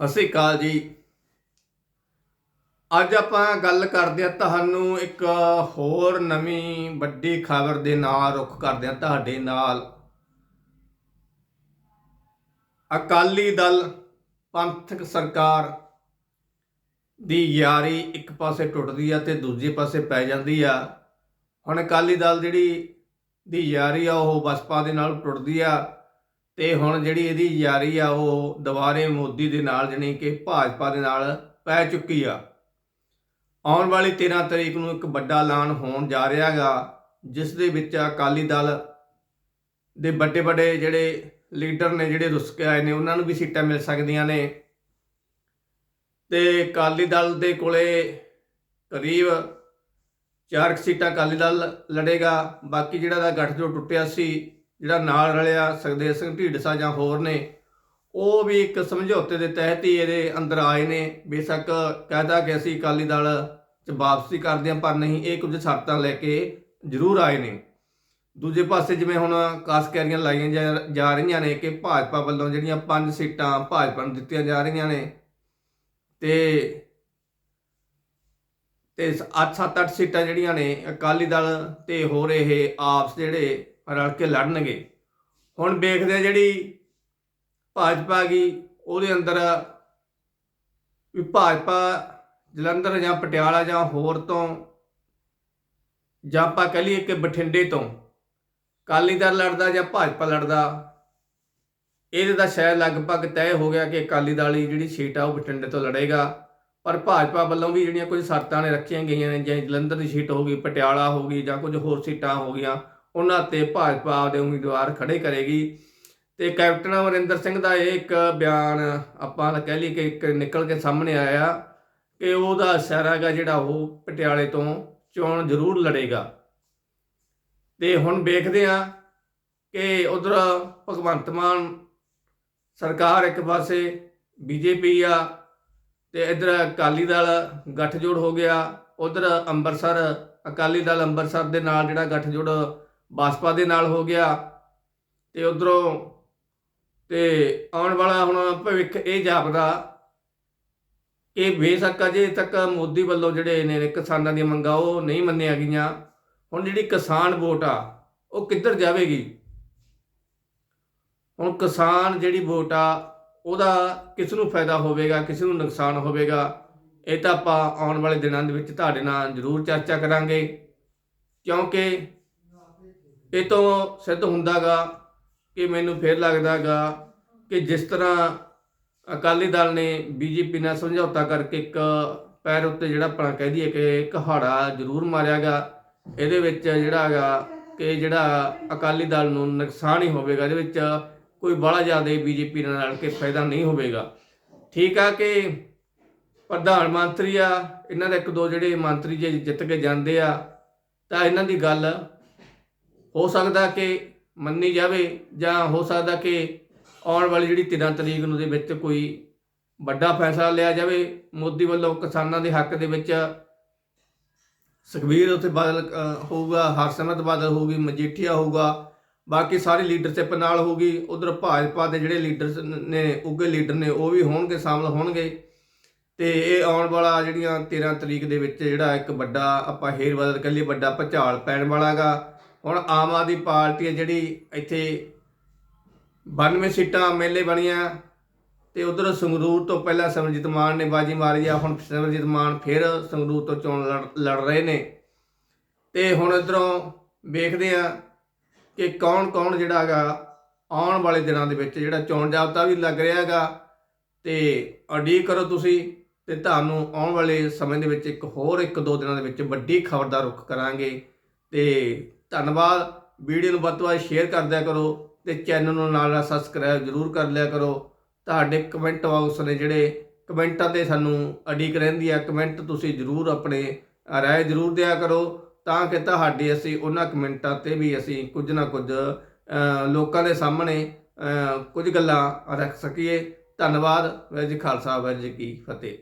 ਸਤਿ ਸ਼੍ਰੀ ਅਕਾਲ ਜੀ। ਅੱਜ ਆਪਾਂ ਗੱਲ ਕਰਦੇ ਹਾਂ ਤੁਹਾਨੂੰ ਇੱਕ ਹੋਰ ਨਵੀਂ ਵੱਡੀ ਖਬਰ ਦੇ ਨਾਲ ਰੁਖ ਕਰਦੇ ਹਾਂ ਤੁਹਾਡੇ ਨਾਲ। ਅਕਾਲੀ ਦਲ, ਪੰਥਕ ਸਰਕਾਰ ਦੀ ਯਾਰੀ ਇੱਕ ਪਾਸੇ ਟੁੱਟਦੀ ਆ ਤੇ ਦੂਜੇ ਪਾਸੇ ਪੈ ਜਾਂਦੀ ਆ। ਹੁਣ ਅਕਾਲੀ ਦਲ ਜਿਹੜੀ ਦੀ ਯਾਰੀ ਆ, ਉਹ ਬਸਪਾ ਦੇ ਨਾਲ ਟੁੱਟਦੀ ਆ। ਤੇ ਹੁਣ ਜਿਹੜੀ ਇਹਦੀ ਯਾਰੀ ਆ ਉਹ ਦੁਬਾਰੇ ਮੋਦੀ ਦੇ ਨਾਲ ਜਾਣੀ ਕਿ ਭਾਜਪਾ ਦੇ ਨਾਲ ਪੈ ਚੁੱਕੀ ਆ। ਆਉਣ ਵਾਲੀ 13 ਤਰੀਕ ਨੂੰ ਇੱਕ ਵੱਡਾ ਐਲਾਨ ਹੋਣ ਜਾ ਰਿਹਾਗਾ ਜਿਸ ਦੇ ਵਿੱਚ ਅਕਾਲੀ ਦਲ ਦੇ ਵੱਡੇ ਵੱਡੇ ਜਿਹੜੇ ਲੀਡਰ ਨੇ ਜਿਹੜੇ ਰੁੱਸ ਕੇ ਆਏ ਨੇ, ਉਹਨਾਂ ਨੂੰ ਵੀ ਸੀਟਾਂ ਮਿਲ ਸਕਦੀਆਂ ਨੇ। ਤੇ ਅਕਾਲੀ ਦਲ ਦੇ ਕੋਲੇ ਕਰੀਬ ਚਾਰ ਕੁ ਸੀਟਾਂ ਅਕਾਲੀ ਦਲ ਲੜੇਗਾ, ਬਾਕੀ ਜਿਹੜਾ ਦਾ ਗੱਠਜੋੜ ਟੁੱਟਿਆ ਸੀ ਜਿਹੜਾ ਨਾਲ ਰਲਿਆ ਸੁਖਦੇਵ ਸਿੰਘ ਢੀਡਸਾ ਜਾਂ ਹੋਰ ਨੇ, ਉਹ ਵੀ ਇੱਕ ਸਮਝੌਤੇ ਦੇ ਤਹਿਤ ਹੀ ਇਹਦੇ ਅੰਦਰ ਆਏ ਨੇ। ਬੇਸ਼ੱਕ ਕਹਦਾ ਕਿ ਅਸੀਂ ਅਕਾਲੀ ਦਲ ਚ ਵਾਪਸੀ ਕਰਦੇ ਹਾਂ, ਪਰ ਨਹੀਂ, ਇਹ ਕੁਝ ਸ਼ਰਤਾਂ ਲੈ ਕੇ ਜ਼ਰੂਰ ਆਏ ਨੇ। ਦੂਜੇ ਪਾਸੇ ਜਿਵੇਂ ਹੁਣ ਕਾਸ ਕੈਰੀਆਂ ਲਾਈਆਂ ਜਾ- ਜਾ ਰਹੀਆਂ ਨੇ ਕਿ ਭਾਜਪਾ ਵੱਲੋਂ ਜਿਹੜੀਆਂ ਪੰਜ ਸੀਟਾਂ ਭਾਜਪਾ ਨੂੰ ਦਿੱਤੀਆਂ ਜਾ ਰਹੀਆਂ ਨੇ, ਤੇ ਤੇ 8-7-8 ਸੀਟਾਂ ਜਿਹੜੀਆਂ ਨੇ ਅਕਾਲੀ ਦਲ ਤੇ ਹੋਰ ਇਹ ਆਪਸ ਜਿਹੜੇ ਰਲ ਕੇ ਲੜਨਗੇ। ਹੁਣ ਵੇਖਦੇ ਜਿਹੜੀ ਭਾਜਪਾ ਗਈ, ਉਹਦੇ ਅੰਦਰ ਵੀ ਭਾਜਪਾ ਜਲੰਧਰ ਜਾਂ ਪਟਿਆਲਾ ਜਾਂ ਹੋਰ ਤੋਂ ਜਾਂ ਆਪਾਂ ਕਹ ਲਈਏ ਕਿ ਬਠਿੰਡੇ ਤੋਂ ਅਕਾਲੀ ਦਲ ਲੜਦਾ ਜਾਂ ਭਾਜਪਾ ਲੜਦਾ, ਇਹਦੇ ਦਾ ਸ਼ਾਇਦ ਲਗਭਗ ਤੈਅ ਹੋ ਗਿਆ ਕਿ ਅਕਾਲੀ ਦਲ ਦੀ ਜਿਹੜੀ ਸੀਟ ਆ ਉਹ ਬਠਿੰਡੇ ਤੋਂ ਲੜੇਗਾ। ਪਰ ਭਾਜਪਾ ਵੱਲੋਂ ਵੀ ਜਿਹੜੀਆਂ ਕੁਝ ਸ਼ਰਤਾਂ ਨੇ ਰੱਖੀਆਂ ਗਈਆਂ ਨੇ, ਜਿਵੇਂ ਜਲੰਧਰ ਦੀ ਸੀਟ ਹੋ ਗਈ, ਪਟਿਆਲਾ ਹੋ ਗਈ ਜਾਂ ਕੁਝ ਹੋਰ ਸੀਟਾਂ ਹੋ ਗਈਆਂ ਉਹਨਾਂ ਤੇ ਭਾਜਪਾ ਦੇ ਉਮੀਦਵਾਰ ਖੜੇ ਕਰੇਗੀ। ਤੇ ਕੈਪਟਨ ਅਮਰਿੰਦਰ ਸਿੰਘ ਦਾ ਇਹ ਇੱਕ ਬਿਆਨ ਆਪਾਂ ਕਹਿ ਲਈਏ ਕਿ ਇੱਕ ਨਿਕਲ ਕੇ ਸਾਹਮਣੇ ਆਇਆ ਕਿ ਉਹਦਾ ਇਸ਼ਾਰਾ ਹੈਗਾ ਜਿਹੜਾ ਉਹ ਪਟਿਆਲੇ ਤੋਂ ਚੋਣ ਜ਼ਰੂਰ ਲੜੇਗਾ। ਤੇ ਹੁਣ ਵੇਖਦੇ ਆ ਕਿ ਉਧਰ ਭਗਵੰਤ ਮਾਨ ਸਰਕਾਰ ਇੱਕ ਪਾਸੇ, ਬੀਜੇਪੀ ਆ ਤੇ ਇਧਰ ਅਕਾਲੀ ਦਲ ਗੱਠਜੋੜ ਹੋ ਗਿਆ। ਉਧਰ ਅੰਮ੍ਰਿਤਸਰ ਅਕਾਲੀ ਦਲ ਅੰਮ੍ਰਿਤਸਰ ਦੇ ਨਾਲ ਜਿਹੜਾ ਗੱਠਜੋੜ ਬਾਸਪਾ ਦੇ ਨਾਲ ਹੋ ਗਿਆ ਤੇ ਉਧਰੋਂ ਤੇ ਆਉਣ ਵਾਲਾ ਹੁਣ ਭਵਿੱਖ ਇਹ ਜਾਪਦਾ ਕਿ ਬੇਸ਼ੱਕ ਅਜੇ ਤੱਕ ਮੋਦੀ ਵੱਲੋਂ ਜਿਹੜੇ ਨੇ ਕਿਸਾਨਾਂ ਦੀਆਂ ਮੰਗਾਂ ਉਹ ਨਹੀਂ ਮੰਨੀਆਂ ਗਈਆਂ। ਹੁਣ ਜਿਹੜੀ ਕਿਸਾਨ ਵੋਟ ਆ, ਉਹ ਕਿੱਧਰ ਜਾਵੇਗੀ? ਹੁਣ ਕਿਸਾਨ ਜਿਹੜੀ ਵੋਟ ਆ, ਉਹਦਾ ਕਿਸ ਨੂੰ ਫਾਇਦਾ ਹੋਵੇਗਾ, ਕਿਸ ਨੂੰ ਨੁਕਸਾਨ ਹੋਵੇਗਾ, ਇਹ ਤਾਂ ਆਪਾਂ ਆਉਣ ਵਾਲੇ ਦਿਨਾਂ ਦੇ ਵਿੱਚ ਤੁਹਾਡੇ ਨਾਲ ਜ਼ਰੂਰ ਚਰਚਾ ਕਰਾਂਗੇ। ਕਿਉਂਕਿ ਇਹ ਤੋਂ ਸਿੱਧ ਹੁੰਦਾਗਾ ਕਿ ਮੈਨੂੰ ਫਿਰ ਲੱਗਦਾਗਾ ਕਿ ਜਿਸ ਤਰ੍ਹਾਂ ਅਕਾਲੀ ਦਲ ਨੇ ਬੀਜੇਪੀ ਨਾਲ ਸਮਝੌਤਾ ਕਰਕੇ ਇੱਕ ਪੈਰ ਉੱਤੇ ਜਿਹੜਾ ਆਪਣਾ ਕਹਿ ਦਈਏ ਕਿ ਕਹਾੜਾ ਜ਼ਰੂਰ ਮਾਰਿਆਗਾ, ਇਹਦੇ ਵਿੱਚ ਜਿਹੜਾ ਹੈਗਾ ਕਿ ਜਿਹੜਾ ਅਕਾਲੀ ਦਲ ਨੂੰ ਨੁਕਸਾਨ ਹੀ ਹੋਵੇਗਾ, ਇਹਦੇ ਵਿੱਚ ਕੋਈ ਬੜਾ ਜ਼ਿਆਦਾ ਬੀਜੇਪੀ ਨਾਲ ਰਲ ਕੇ ਫਾਇਦਾ ਨਹੀਂ ਹੋਵੇਗਾ। ਠੀਕ ਆ ਕਿ ਪ੍ਰਧਾਨ ਮੰਤਰੀ ਆ, ਇਹਨਾਂ ਦੇ ਇੱਕ ਦੋ ਜਿਹੜੇ ਮੰਤਰੀ ਜੇ ਜਿੱਤ ਕੇ ਜਾਂਦੇ ਆ, ਤਾਂ ਇਹਨਾਂ ਦੀ ਗੱਲ ਹੋ ਸਕਦਾ ਕਿ ਮੰਨੀ ਜਾਵੇ ਜਾਂ ਹੋ ਸਕਦਾ ਕਿ ਆਉਣ ਵਾਲੀ ਜਿਹੜੀ 13 ਤਰੀਕ ਨੂੰ ਦੇ ਵਿੱਚ ਕੋਈ ਵੱਡਾ ਫੈਸਲਾ ਲਿਆ ਜਾਵੇ, ਮੋਦੀ ਵੱਲੋਂ ਕਿਸਾਨਾਂ ਦੇ ਹੱਕ ਦੇ ਵਿੱਚ ਸੁਖਬੀਰ ਉੱਥੇ ਬਾਦਲ ਹੋਊਗਾ, ਹਰਸਿਮਰਤ ਬਾਦਲ ਹੋਊਗੀ, ਮਜੀਠੀਆ ਹੋਊਗਾ, ਬਾਕੀ ਸਾਰੀ ਲੀਡਰਸ਼ਿਪ ਨਾਲ ਹੋਊਗੀ, ਉਧਰ ਭਾਜਪਾ ਦੇ ਜਿਹੜੇ ਲੀਡਰ ਨੇ ਉੱਗੇ ਲੀਡਰ ਨੇ, ਉਹ ਵੀ ਹੋਣਗੇ, ਸ਼ਾਮਲ ਹੋਣਗੇ। ਤੇ ਇਹ ਆਉਣ ਵਾਲਾ ਜਿਹੜੀਆਂ 13 ਤਰੀਕ ਦੇ ਵਿੱਚ ਜਿਹੜਾ ਇੱਕ ਵੱਡਾ, ਆਪਾਂ ਹੇਰ ਬਦਲ ਕੱਲੀ ਵੱਡਾ ਭਚਾਲ ਪੈਣ ਵਾਲਾਗਾ ਹੁਣ ਆਮ ਆਦਮੀ ਪਾਰਟੀ ਹੈ ਜਿਹੜੀ ਇੱਥੇ 92 ਸੀਟਾਂ ਐਮਐਲਏ ਬਣੀਆਂ ਤੇ ਉਧਰ ਸੰਗਰੂਰ ਤੋਂ ਪਹਿਲਾਂ ਸਿਮਰਜੀਤ ਮਾਨ ਨੇ ਬਾਜੀ ਮਾਰੀ ਆ, ਹੁਣ ਸਿਮਰਜੀਤ ਮਾਨ ਫਿਰ ਸੰਗਰੂਰ ਤੋਂ ਚੋਣ ਲੜ- ਲੜ ਰਹੇ ਨੇ। ਤੇ ਹੁਣ ਇਧਰੋਂ ਵੇਖਦੇ ਆ ਕਿ ਕੌਣ ਕੌਣ ਜਿਹੜਾ ਹੈਗਾ ਆਉਣ ਵਾਲੇ ਦਿਨਾਂ ਦੇ ਵਿੱਚ ਜਿਹੜਾ ਚੋਣ ਜਾਬਤਾ ਵੀ ਲੱਗ ਰਿਹਾ ਹੈਗਾ। ਤੇ ਉਡੀਕ ਕਰੋ ਤੁਸੀਂ ਤੇ ਤੁਹਾਨੂੰ ਆਉਣ ਵਾਲੇ ਸਮੇਂ ਦੇ ਵਿੱਚ ਇੱਕ ਹੋਰ ਇੱਕ ਦੋ ਦਿਨਾਂ ਦੇ ਵਿੱਚ ਵੱਡੀ ਖਬਰ ਦਾ ਰੁਖ ਕਰਾਂਗੇ। ਤੇ ਧੰਨਵਾਦ। ਵੀਡੀਓ ਨੂੰ ਵੱਧ ਤੋਂ ਵੱਧ ਸ਼ੇਅਰ ਕਰਦਿਆ ਕਰੋ ਤੇ ਚੈਨਲ ਨੂੰ ਨਾਲ ਨਾਲ ਸਬਸਕ੍ਰਾਈਬ ਜ਼ਰੂਰ ਕਰ ਲਿਆ ਕਰੋ। ਤੁਹਾਡੇ ਕਮੈਂਟ ਬਾਕਸ ਨੇ ਜਿਹੜੇ ਕਮੈਂਟਾਂ ਤੇ ਸਾਨੂੰ ਅਡੀਕ ਰਹਿੰਦੀ ਆ ਕਮੈਂਟ ਤੁਸੀਂ ਜ਼ਰੂਰ ਆਪਣੇ ਰਾਏ ਜ਼ਰੂਰ ਦਿਆ ਕਰੋ ਤਾਂ ਕਿ ਤੁਹਾਡੀ ਅਸੀਂ ਉਹਨਾਂ ਕਮੈਂਟਾਂ ਤੇ ਵੀ ਅਸੀਂ ਕੁਝ ਨਾ ਕੁਝ ਲੋਕਾਂ ਦੇ ਸਾਹਮਣੇ ਕੁਝ ਗੱਲਾਂ ਰੱਖ ਸਕੀਏ। ਧੰਨਵਾਦ। ਵੈਜ ਖਾਲਸਾ, ਵਾਹਿਗੁਰੂ ਜੀ ਕੀ ਫਤਿਹ।